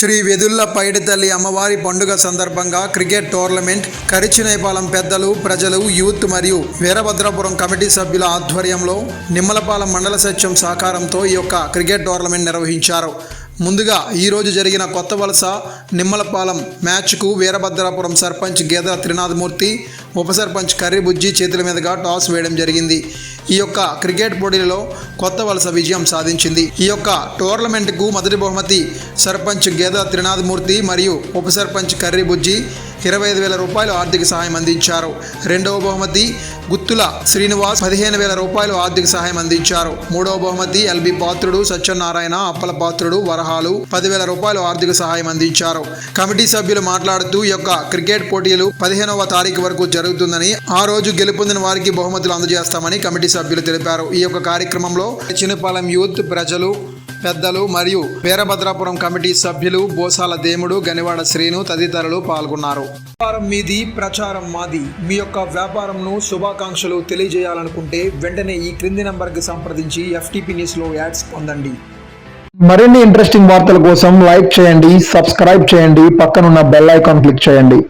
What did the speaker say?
శ్రీ వెదుల్ల పైడితల్లి అమ్మవారి పండుగ సందర్భంగా క్రికెట్ టోర్నమెంట్ కరిచినేపాలెం పెద్దలు ప్రజలు యూత్ మరియు వీరభద్రపురం కమిటీ సభ్యుల ఆధ్వర్యంలో నిమ్మలపాలెం మండల సత్యం సహకారంతో ఈ యొక్క క్రికెట్ టోర్నమెంట్ నిర్వహించారు. ముందుగా ఈరోజు జరిగిన కొత్త వలస నిమ్మలపాలెం మ్యాచ్కు వీరభద్రాపురం సర్పంచ్ గేదెల త్రినాథమూర్తి ఉప సర్పంచ్ కర్రీ బుజ్జి చేతుల మీదుగా టాస్ వేయడం జరిగింది. ఈ యొక్క క్రికెట్ పోటీలలో కొత్త వలస విజయం సాధించింది. ఈ యొక్క టోర్నమెంట్కు మొదటి బహుమతి సర్పంచ్ గేదెల త్రినాథమూర్తి మరియు ఉప సర్పంచ్ కర్రీ బుజ్జి ఇరవై ఐదు వేల రూపాయలు ఆర్థిక సహాయం అందించారు. రెండవ బహుమతి గుత్తుల శ్రీనివాస్ పదిహేను వేల రూపాయలు ఆర్థిక సహాయం అందించారు. మూడవ బహుమతి ఎల్బి పాత్రుడు సత్యనారాయణ అప్పల పాత్రుడు వరహాలు పదివేల రూపాయలు ఆర్థిక సహాయం అందించారు. కమిటీ సభ్యులు మాట్లాడుతూ యొక్క క్రికెట్ పోటీలు పదిహేనవ తారీఖు వరకు జరుగుతుందని ఆ రోజు గెలుపొందిన వారికి బహుమతులు అందజేస్తామని కమిటీ సభ్యులు తెలిపారు. ఈ యొక్క కార్యక్రమంలో చిన్నపాలెం యూత్ ప్రజలు పెద్దలు మరియు వీరభద్రాపురం కమిటీ సభ్యులు బోసాల దేముడు గనివాడ శ్రీను తదితరులు పాల్గొన్నారు. వ్యాపారం మీది ప్రచారం మాది. మీ యొక్క వ్యాపారంను శుభాకాంక్షలు తెలియజేయాలనుకుంటే వెంటనే ఈ క్రింది నంబర్కి సంప్రదించి ఎఫ్టీపీ న్యూస్లో యాడ్స్ పొందండి. మరిన్ని ఇంట్రెస్టింగ్ వార్తల కోసం లైక్ చేయండి సబ్స్క్రైబ్ చేయండి పక్కనున్న బెల్ ఐకాన్ క్లిక్ చేయండి.